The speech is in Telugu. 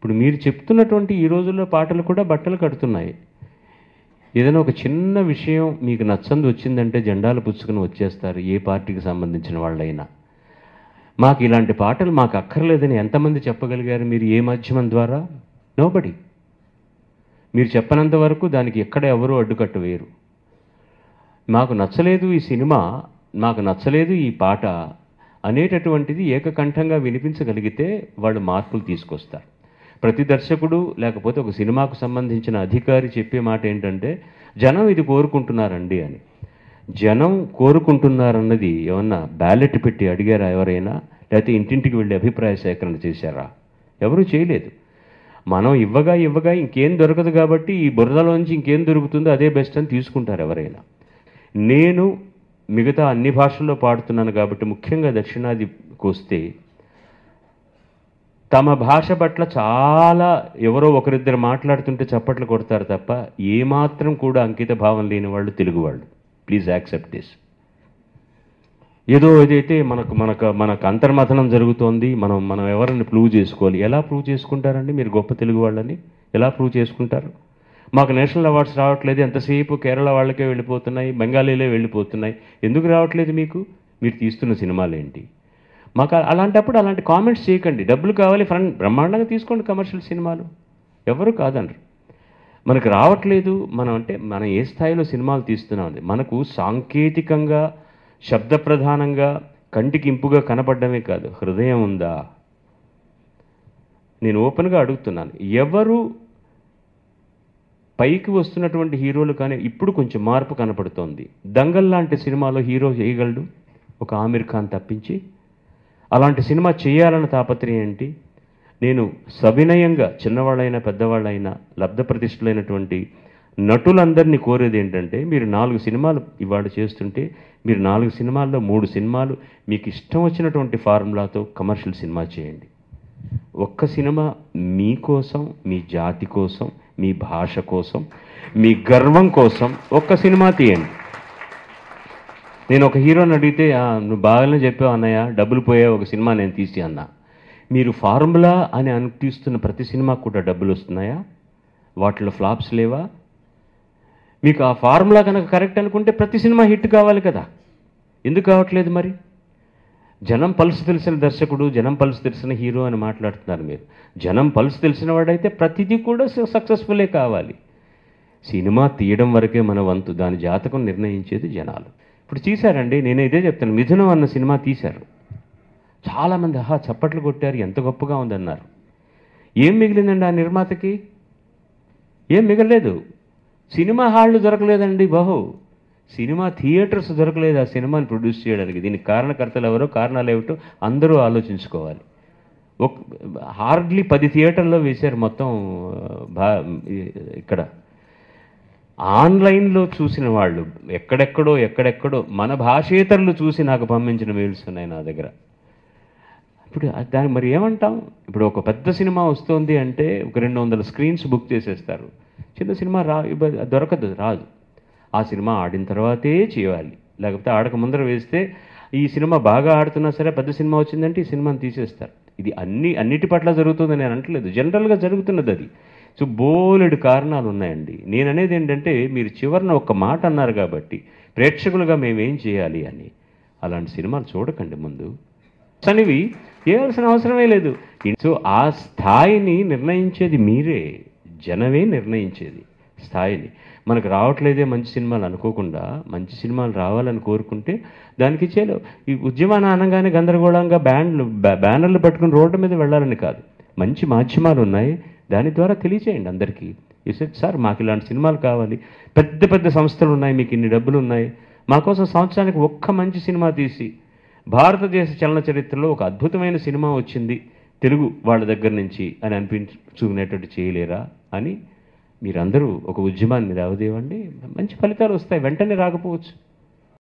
ఇప్పుడు మీరు చెప్తున్నటువంటి ఈ రోజుల్లో పాటలు కూడా బట్టలు కడుతున్నాయి. ఏదైనా ఒక చిన్న విషయం మీకు నచ్చంది వచ్చిందంటే జెండాలు పుచ్చుకుని వచ్చేస్తారు ఏ పార్టీకి సంబంధించిన వాళ్ళైనా. మాకు ఇలాంటి పాటలు మాకు అక్కర్లేదని ఎంతమంది చెప్పగలిగారు మీరు ఏ మాధ్యమం ద్వారా? నోబడి మీరు చెప్పనంత వరకు దానికి ఎక్కడ ఎవరూ అడ్డుకట్టు వేయరు. మాకు నచ్చలేదు ఈ సినిమా నాకు నచ్చలేదు ఈ పాట అనేటటువంటిది ఏకకంఠంగా వినిపించగలిగితే వాళ్ళు మార్పులు తీసుకొస్తారు. ప్రతి దర్శకుడు లేకపోతే ఒక సినిమాకు సంబంధించిన అధికారి చెప్పే మాట ఏంటంటే జనం ఇది కోరుకుంటున్నారండి అని. జనం కోరుకుంటున్నారన్నది ఏమన్నా బ్యాలెట్ పెట్టి అడిగారా ఎవరైనా? లేకపోతే ఇంటింటికి వెళ్ళి అభిప్రాయ సేకరణ చేశారా? ఎవరూ చేయలేదు. మనం ఇవ్వగా ఇవ్వగా ఇంకేం దొరకదు కాబట్టి ఈ బురదలోంచి ఇంకేం దొరుకుతుందో అదే బెస్ట్ అని తీసుకుంటారు ఎవరైనా. నేను మిగతా అన్ని భాషల్లో పాడుతున్నాను కాబట్టి ముఖ్యంగా దక్షిణాదికి వస్తే తమ భాష పట్ల చాలా ఎవరో ఒకరిద్దరు మాట్లాడుతుంటే చప్పట్లు కొడతారు తప్ప ఏమాత్రం కూడా అంకిత భావం లేని వాళ్ళు తెలుగు వాళ్ళు. ప్లీజ్ యాక్సెప్ట్ దిస్ ఏదో ఏదైతే మనకు మనకు మనకు అంతర్మథనం జరుగుతోంది మనం మనం ఎవరిని ప్రూవ్ చేసుకోవాలి. ఎలా ప్రూవ్ చేసుకుంటారండి మీరు గొప్ప తెలుగు వాళ్ళని? ఎలా ప్రూవ్ చేసుకుంటారు? మాకు నేషనల్ అవార్డ్స్ రావట్లేదు ఎంతసేపు కేరళ వాళ్ళకే వెళ్ళిపోతున్నాయి బెంగాలీలే వెళ్ళిపోతున్నాయి. ఎందుకు రావట్లేదు మీకు? మీరు తీస్తున్న సినిమాలు ఏంటి మాకు అలాంటప్పుడు అలాంటి కామెంట్స్ చేయకండి. డబ్బులు కావాలి ఫ్రంట్ బ్రహ్మాండంగా తీసుకోండి కమర్షియల్ సినిమాలు. ఎవరు కాదనరు మనకు రావట్లేదు. మనం అంటే మనం ఏ స్థాయిలో సినిమాలు తీస్తున్నాం మనకు సాంకేతికంగా శబ్ద ప్రధానంగా కంటికి ఇంపుగా కనపడమే కాదు. హృదయం ఉందా? నేను ఓపెన్గా అడుగుతున్నాను. ఎవరు పైకి వస్తున్నటువంటి హీరోలు కానీ ఇప్పుడు కొంచెం మార్పు కనపడుతోంది. దంగల్ లాంటి సినిమాలో హీరో చేయగలడు? ఒక ఆమిర్ ఖాన్ తప్పించి అలాంటి సినిమా చేయాలన్న తాపత్రయం ఏంటి? నేను సవినయంగా చిన్నవాళ్ళైనా పెద్దవాళ్ళైనా లబ్ధ ప్రతిష్ఠులైనటువంటి నటులందరినీ కోరేది ఏంటంటే మీరు నాలుగు సినిమాలు ఇవాళ చేస్తుంటే మీరు నాలుగు సినిమాల్లో మూడు సినిమాలు మీకు ఇష్టం వచ్చినటువంటి ఫార్ములాతో కమర్షియల్ సినిమా చేయండి. ఒక్క సినిమా మీకోసం మీ జాతి కోసం మీ భాష కోసం మీ గర్వం కోసం ఒక్క సినిమా తీయండి. నేను ఒక హీరోని అడిగితే నువ్వు బాగానే చెప్పావు అన్నయ్య డబ్బులు పోయే ఒక సినిమా నేను తీసి అన్నా. మీరు ఫార్ములా అని అను తీస్తున్న ప్రతి సినిమాకు కూడా డబ్బులు వస్తున్నాయా? వాటిలో ఫ్లాప్స్ లేవా? మీకు ఆ ఫార్ములా కనుక కరెక్ట్ అనుకుంటే ప్రతి సినిమా హిట్ కావాలి కదా. ఎందుకు కావట్లేదు మరి? జనం పల్స్ తెలిసిన దర్శకుడు జనం పల్స్ తెలిసిన హీరో అని మాట్లాడుతున్నారు మీరు. జనం పలుసు తెలిసిన వాడైతే ప్రతిదీ కూడా సక్సెస్ఫులే కావాలి. సినిమా తీయడం వరకే మన వంతు దాని జాతకం నిర్ణయించేది జనాలు. ఇప్పుడు తీశారండి నేను ఇదే చెప్తాను. మిథునం అన్న సినిమా తీశారు. చాలామంది ఆహా చప్పట్లు కొట్టారు ఎంత గొప్పగా ఉందన్నారు. ఏం మిగిలిందండి ఆ నిర్మాతకి? ఏం మిగలలేదు. సినిమా హాళ్ళు దొరకలేదండి బహు. సినిమా థియేటర్స్ దొరకలేదు ఆ సినిమాని ప్రొడ్యూస్ చేయడానికి. దీనికి కారణకర్తలు ఎవరో కారణాలు ఏమిటో అందరూ ఆలోచించుకోవాలి. ఒక హార్డ్లీ పది థియేటర్లో వేశారు మొత్తం బా ఇక్కడ. ఆన్లైన్లో చూసిన వాళ్ళు ఎక్కడెక్కడో ఎక్కడెక్కడో మన భాషేతరులు చూసి నాకు పంపించిన మెయిల్స్ ఉన్నాయి నా దగ్గర. ఇప్పుడు దాన్ని మరి ఏమంటాం? ఇప్పుడు ఒక పెద్ద సినిమా వస్తుంది అంటే ఒక రెండు వందల స్క్రీన్స్ బుక్ చేసేస్తారు. చిన్న సినిమా రా దొరకదు రాదు. ఆ సినిమా ఆడిన తర్వాతే చేయాలి. లేకపోతే ఆడక ముందర వేస్తే ఈ సినిమా బాగా ఆడుతున్నా సరే పెద్ద సినిమా వచ్చిందంటే ఈ సినిమాని తీసేస్తారు. ఇది అన్ని అన్నిటి పట్ల జరుగుతుందని నేను అనట్లేదు జనరల్గా జరుగుతున్నది అది. సో బోలెడు కారణాలు ఉన్నాయండి నేను అనేది ఏంటంటే మీరు చివరిన ఒక మాట అన్నారు కాబట్టి ప్రేక్షకులుగా మేమేం చేయాలి అని. అలాంటి సినిమాలు చూడకండి ముందు. అనేవి చేయాల్సిన అవసరమే లేదు. సో ఆ స్థాయిని నిర్ణయించేది మీరే. జనమే నిర్ణయించేది స్థాయిని. మనకు రావట్లేదే మంచి సినిమాలు అనుకోకుండా మంచి సినిమాలు రావాలని కోరుకుంటే దానికి చేలో ఈ ఉద్యమాన్ని అనగానే గందరగోళంగా బ్యాండ్లు బ్యానర్లు పట్టుకుని రోడ్డు మీద వెళ్ళాలని కాదు. మంచి మాధ్యమాలు ఉన్నాయి దాని ద్వారా తెలియచేయండి అందరికీ. సెట్ సార్ మాకు ఇలాంటి సినిమాలు కావాలి. పెద్ద పెద్ద సంస్థలు ఉన్నాయి మీకు ఇన్ని డబ్బులు ఉన్నాయి. మా కోసం సంవత్సరానికి ఒక్క మంచి సినిమా తీసి భారతదేశ చలన చరిత్రలో ఒక అద్భుతమైన సినిమా వచ్చింది తెలుగు వాళ్ళ దగ్గర నుంచి అని అనిపించుకునేటట్టు చేయలేరా? అని మీరందరూ ఒక ఉద్యమాన్ని రావదేవండి మంచి ఫలితాలు వస్తాయి. వెంటనే రాకపోవచ్చు.